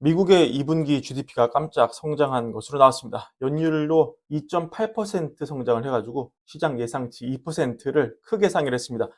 미국의 2분기 GDP가 깜짝 성장한 것으로 나왔습니다. 연율로 2.8% 성장을 해가지고 시장 예상치 2%를 크게 상회를 했습니다.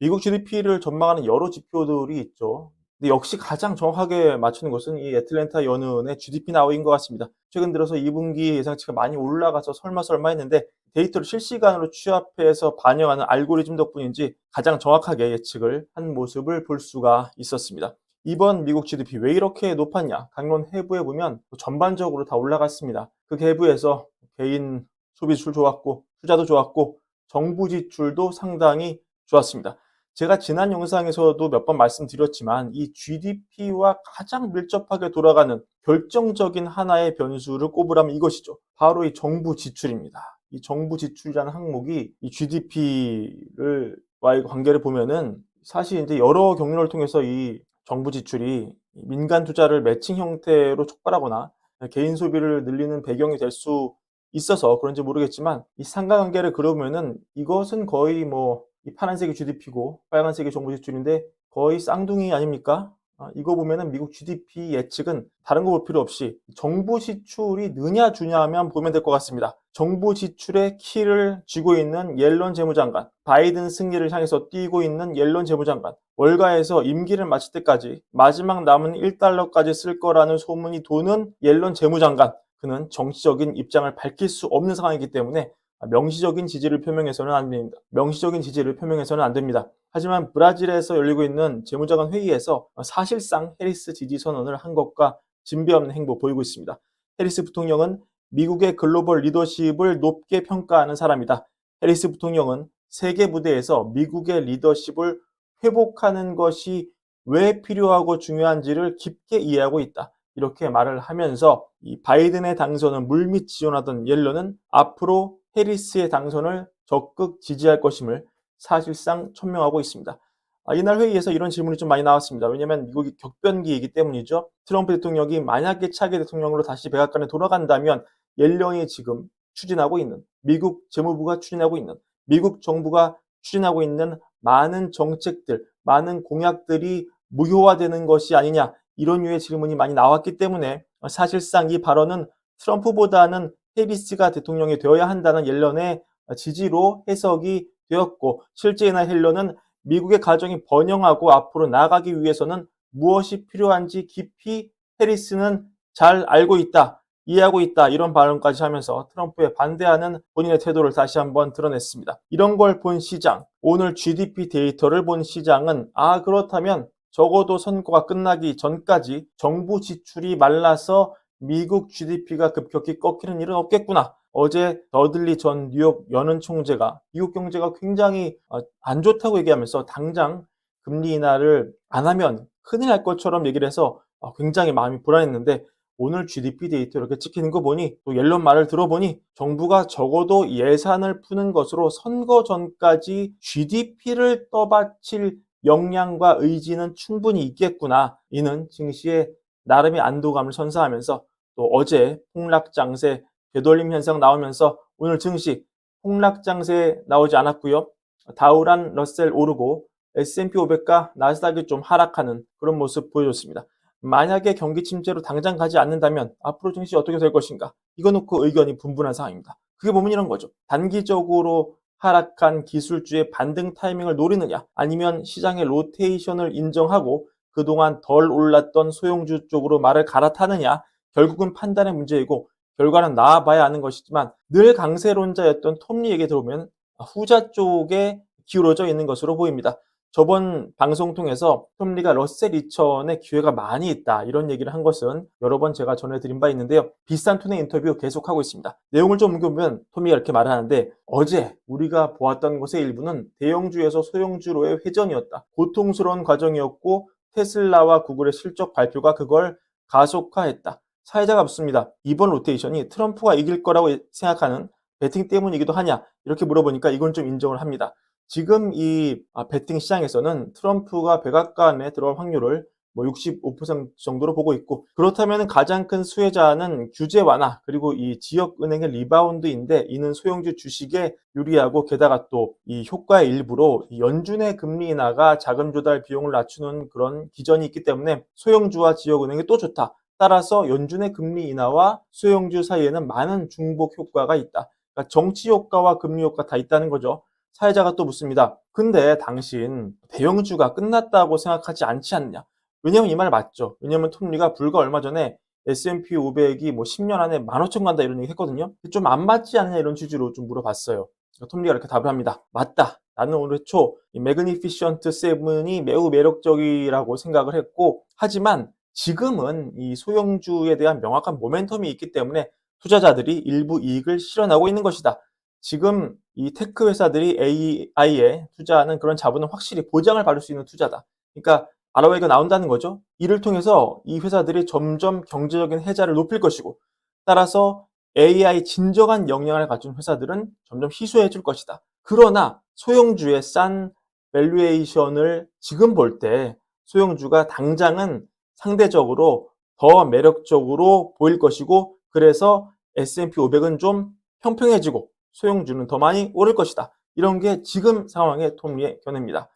미국 GDP를 전망하는 여러 지표들이 있죠. 근데 역시 가장 정확하게 맞추는 것은 이 애틀랜타 연은의 GDP 나오인 것 같습니다. 최근 들어서 2분기 예상치가 많이 올라가서 설마 설마 했는데 데이터를 실시간으로 취합해서 반영하는 알고리즘 덕분인지 가장 정확하게 예측을 한 모습을 볼 수가 있었습니다. 이번 미국 GDP 왜 이렇게 높았냐? 강론 해부에 보면 전반적으로 다 올라갔습니다. 그 해부에서 개인 소비 지출 좋았고 투자도 좋았고 정부 지출도 상당히 좋았습니다. 제가 지난 영상에서도 몇 번 말씀드렸지만 이 GDP와 가장 밀접하게 돌아가는 결정적인 하나의 변수를 꼽으라면 이것이죠. 바로 이 정부 지출입니다. 이 정부 지출이라는 항목이 이 GDP를 와의 관계를 보면은 사실 이제 여러 경로를 통해서 이 정부 지출이 민간 투자를 매칭 형태로 촉발하거나 개인 소비를 늘리는 배경이 될 수 있어서 그런지 모르겠지만 이 상관관계를 그려보면은 이것은 거의 뭐 이 파란색이 GDP고 빨간색이 정부 지출인데 거의 쌍둥이 아닙니까? 아, 이거 보면은 미국 GDP 예측은 다른 거 볼 필요 없이 정부 지출이 느냐 주냐면 보면 될 것 같습니다. 정부 지출의 키를 쥐고 있는 옐런 재무장관, 바이든 승리를 향해서 뛰고 있는 옐런 재무장관, 월가에서 임기를 마칠 때까지 마지막 남은 1달러까지 쓸 거라는 소문이 도는 옐런 재무장관, 그는 정치적인 입장을 밝힐 수 없는 상황이기 때문에 명시적인 지지를 표명해서는 안 됩니다. 명시적인 지지를 표명해서는 안 됩니다. 하지만 브라질에서 열리고 있는 재무장관 회의에서 사실상 해리스 지지 선언을 한 것과 진배 없는 행보 보이고 있습니다. 해리스 부통령은 미국의 글로벌 리더십을 높게 평가하는 사람이다. 해리스 부통령은 세계 무대에서 미국의 리더십을 회복하는 것이 왜 필요하고 중요한지를 깊게 이해하고 있다. 이렇게 말을 하면서 이 바이든의 당선을 물밑 지원하던 옐런은 앞으로 해리스의 당선을 적극 지지할 것임을 사실상 천명하고 있습니다. 아, 이날 회의에서 이런 질문이 좀 많이 나왔습니다. 왜냐하면 미국이 격변기이기 때문이죠. 트럼프 대통령이 만약에 차기 대통령으로 다시 백악관에 돌아간다면 옐런이 지금 추진하고 있는 미국 재무부가 추진하고 있는 미국 정부가 추진하고 있는 많은 정책들, 많은 공약들이 무효화되는 것이 아니냐 이런 류의 질문이 많이 나왔기 때문에 사실상 이 발언은 트럼프보다는 해리스가 대통령이 되어야 한다는 옐런의 지지로 해석이 되었고 실제나 헬런은 미국의 가정이 번영하고 앞으로 나가기 위해서는 무엇이 필요한지 깊이 해리스는 잘 알고 있다. 이해하고 있다. 이런 발언까지 하면서 트럼프에 반대하는 본인의 태도를 다시 한번 드러냈습니다. 이런 걸 본 시장, 오늘 GDP 데이터를 본 시장은 아 그렇다면 적어도 선거가 끝나기 전까지 정부 지출이 말라서 미국 GDP가 급격히 꺾이는 일은 없겠구나. 어제 더들리 전 뉴욕 연은 총재가 미국 경제가 굉장히 안 좋다고 얘기하면서 당장 금리 인하를 안 하면 큰일 날 것처럼 얘기를 해서 굉장히 마음이 불안했는데 오늘 GDP 데이터 이렇게 찍히는 거 보니 또 옐런 말을 들어보니 정부가 적어도 예산을 푸는 것으로 선거 전까지 GDP를 떠받칠 역량과 의지는 충분히 있겠구나. 이는 증시에 나름의 안도감을 선사하면서 또 어제 폭락장세 되돌림 현상 나오면서 오늘 증시 폭락장세 나오지 않았고요. 다우란 러셀 오르고 S&P 500과 나스닥이 좀 하락하는 그런 모습 보여줬습니다. 만약에 경기 침체로 당장 가지 않는다면 앞으로 증시 어떻게 될 것인가? 이거 놓고 의견이 분분한 상황입니다. 그게 보면 이런 거죠. 단기적으로 하락한 기술주의 반등 타이밍을 노리느냐 아니면 시장의 로테이션을 인정하고 그동안 덜 올랐던 소형주 쪽으로 말을 갈아타느냐 결국은 판단의 문제이고 결과는 나아봐야 하는 것이지만 늘 강세론자였던 톱리 얘기 들어보면 후자 쪽에 기울어져 있는 것으로 보입니다. 저번 방송 통해서 톱리가 러셀 2000에 기회가 많이 있다 이런 얘기를 한 것은 여러 번 제가 전해드린 바 있는데요. 비싼 톤의 인터뷰 계속하고 있습니다. 내용을 좀 옮겨보면 톰리가 이렇게 말을 하는데 어제 우리가 보았던 것의 일부는 대형주에서 소형주로의 회전이었다. 고통스러운 과정이었고 테슬라와 구글의 실적 발표가 그걸 가속화했다. 사회자가 묻습니다. 이번 로테이션이 트럼프가 이길 거라고 생각하는 베팅 때문이기도 하냐? 이렇게 물어보니까 이건 좀 인정을 합니다. 지금 이 아, 베팅 시장에서는 트럼프가 백악관에 들어갈 확률을 뭐 65% 정도로 보고 있고 그렇다면 가장 큰 수혜자는 규제 완화 그리고 이 지역 은행의 리바운드인데 이는 소형주 주식에 유리하고 게다가 또 이 효과의 일부로 연준의 금리 인하가 자금 조달 비용을 낮추는 그런 기전이 있기 때문에 소형주와 지역 은행이 또 좋다. 따라서 연준의 금리 인하와 소형주 사이에는 많은 중복 효과가 있다. 그러니까 정치 효과와 금리 효과 다 있다는 거죠. 사회자가 또 묻습니다. 근데 당신 대형주가 끝났다고 생각하지 않지 않냐? 왜냐면 이 말 맞죠. 왜냐면 톰리가 불과 얼마 전에 S&P 500이 뭐 10년 안에 15,000 간다 이런 얘기 했거든요. 좀 안 맞지 않느냐 이런 취지로 좀 물어봤어요. 톰리가 이렇게 답을 합니다. 맞다. 나는 올해 초 매그니피션트 세븐이 매우 매력적이라고 생각을 했고 하지만 지금은 이 소형주에 대한 명확한 모멘텀이 있기 때문에 투자자들이 일부 이익을 실현하고 있는 것이다. 지금 이 테크 회사들이 AI에 투자하는 그런 자본은 확실히 보장을 받을 수 있는 투자다. 그러니까 ROI가 나온다는 거죠. 이를 통해서 이 회사들이 점점 경제적인 해자를 높일 것이고 따라서 AI 진정한 역량을 가진 회사들은 점점 희소해질 것이다. 그러나 소형주의 싼 밸류에이션을 지금 볼 때 소형주가 당장은 상대적으로 더 매력적으로 보일 것이고 그래서 S&P 500은 좀 평평해지고 소형주는 더 많이 오를 것이다. 이런 게 지금 상황의 톰리의 견해입니다.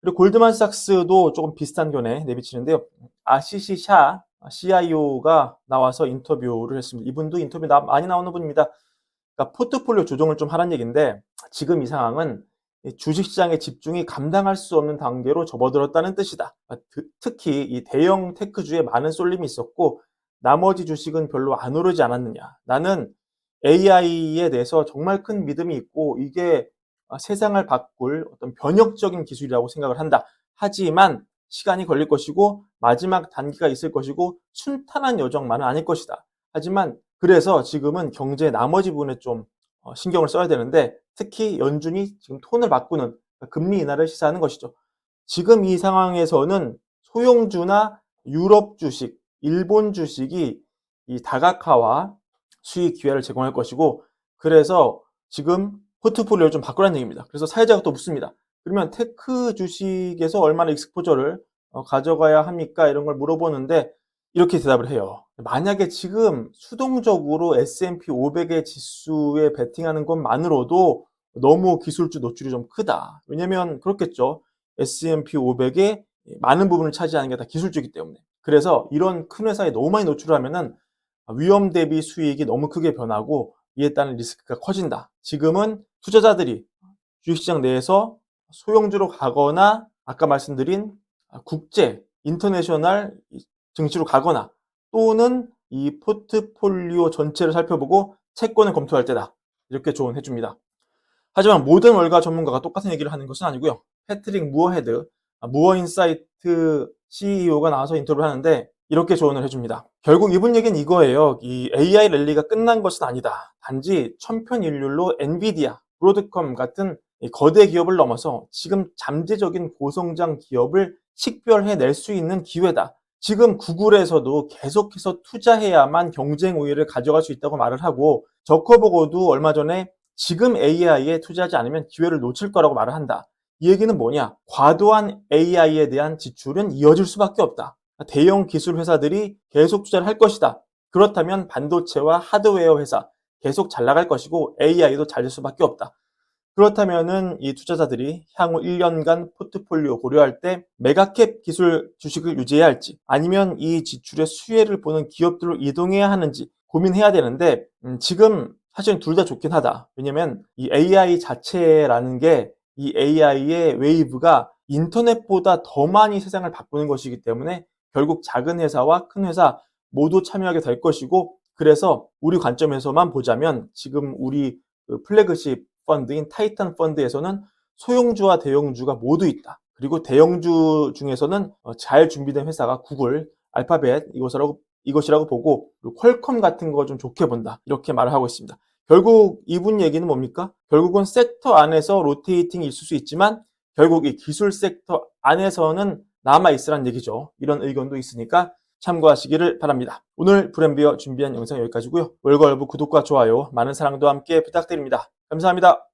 그리고 골드만삭스도 조금 비슷한 견해 내비치는데요. 아시시 샤 CIO가 나와서 인터뷰를 했습니다. 이분도 인터뷰 나, 많이 나오는 분입니다. 그러니까 포트폴리오 조정을 좀 하라는 얘기인데 지금 이 상황은 주식시장의 집중이 감당할 수 없는 단계로 접어들었다는 뜻이다. 특히 이 대형 테크주에 많은 쏠림이 있었고 나머지 주식은 별로 안 오르지 않았느냐. 나는 AI에 대해서 정말 큰 믿음이 있고 이게 세상을 바꿀 어떤 변혁적인 기술이라고 생각을 한다. 하지만 시간이 걸릴 것이고 마지막 단계가 있을 것이고 순탄한 여정만은 아닐 것이다. 하지만 그래서 지금은 경제 나머지 부분에 좀 어, 신경을 써야 되는데 특히 연준이 지금 톤을 바꾸는 금리 인하를 시사하는 것이죠. 지금 이 상황에서는 소형주나 유럽 주식, 일본 주식이 이 다각화와 수익 기회를 제공할 것이고 그래서 지금 포트폴리오를 좀 바꾸라는 얘기입니다. 그래서 사회자가 또 묻습니다. 그러면 테크 주식에서 얼마나 익스포저를 어, 가져가야 합니까? 이런 걸 물어보는데 이렇게 대답을 해요. 만약에 지금 수동적으로 S&P 500의 지수에 베팅하는 것만으로도 너무 기술주 노출이 좀 크다. 왜냐면 그렇겠죠. S&P 500의 많은 부분을 차지하는 게 다 기술주이기 때문에. 그래서 이런 큰 회사에 너무 많이 노출하면은 위험 대비 수익이 너무 크게 변하고 이에 따른 리스크가 커진다. 지금은 투자자들이 주식시장 내에서 소형주로 가거나 아까 말씀드린 국제, 인터내셔널 증시로 가거나 또는 이 포트폴리오 전체를 살펴보고 채권을 검토할 때다. 이렇게 조언해 줍니다. 하지만 모든 월가 전문가가 똑같은 얘기를 하는 것은 아니고요. 패트릭 무어헤드, 무어인사이트 CEO가 나와서 인터뷰를 하는데 이렇게 조언을 해줍니다. 결국 이분 얘기는 이거예요. 이 AI 랠리가 끝난 것은 아니다. 단지 천편일률로 엔비디아, 브로드컴 같은 거대 기업을 넘어서 지금 잠재적인 고성장 기업을 식별해낼 수 있는 기회다. 지금 구글에서도 계속해서 투자해야만 경쟁 우위를 가져갈 수 있다고 말을 하고 저커버거도 얼마 전에 지금 AI에 투자하지 않으면 기회를 놓칠 거라고 말을 한다. 이 얘기는 뭐냐? 과도한 AI에 대한 지출은 이어질 수밖에 없다. 대형 기술 회사들이 계속 투자를 할 것이다. 그렇다면 반도체와 하드웨어 회사 계속 잘 나갈 것이고 AI도 잘 될 수밖에 없다. 그렇다면은 이 투자자들이 향후 1년간 포트폴리오 고려할 때 메가캡 기술 주식을 유지해야 할지 아니면 이 지출의 수혜를 보는 기업들로 이동해야 하는지 고민해야 되는데 음, 지금 사실은 둘다 좋긴 하다. 왜냐면 이 AI 자체라는 게 이 AI의 웨이브가 인터넷보다 더 많이 세상을 바꾸는 것이기 때문에 결국 작은 회사와 큰 회사 모두 참여하게 될 것이고 그래서 우리 관점에서만 보자면 지금 우리 그 플래그십 펀드인 타이탄 펀드에서는 소형주와 대형주가 모두 있다. 그리고 대형주 중에서는 어, 잘 준비된 회사가 구글, 알파벳 이것이라고 이것이라고 보고 퀄컴 같은 거 좀 좋게 본다. 이렇게 말을 하고 있습니다. 결국 이분 얘기는 뭡니까? 결국은 섹터 안에서 로테이팅이 있을 수 있지만 결국 이 기술 섹터 안에서는 남아 있으란 얘기죠. 이런 의견도 있으니까 참고하시기를 바랍니다. 오늘 브랜비어 준비한 영상 여기까지고요. 월걸부 구독과 좋아요, 많은 사랑도 함께 부탁드립니다. 감사합니다.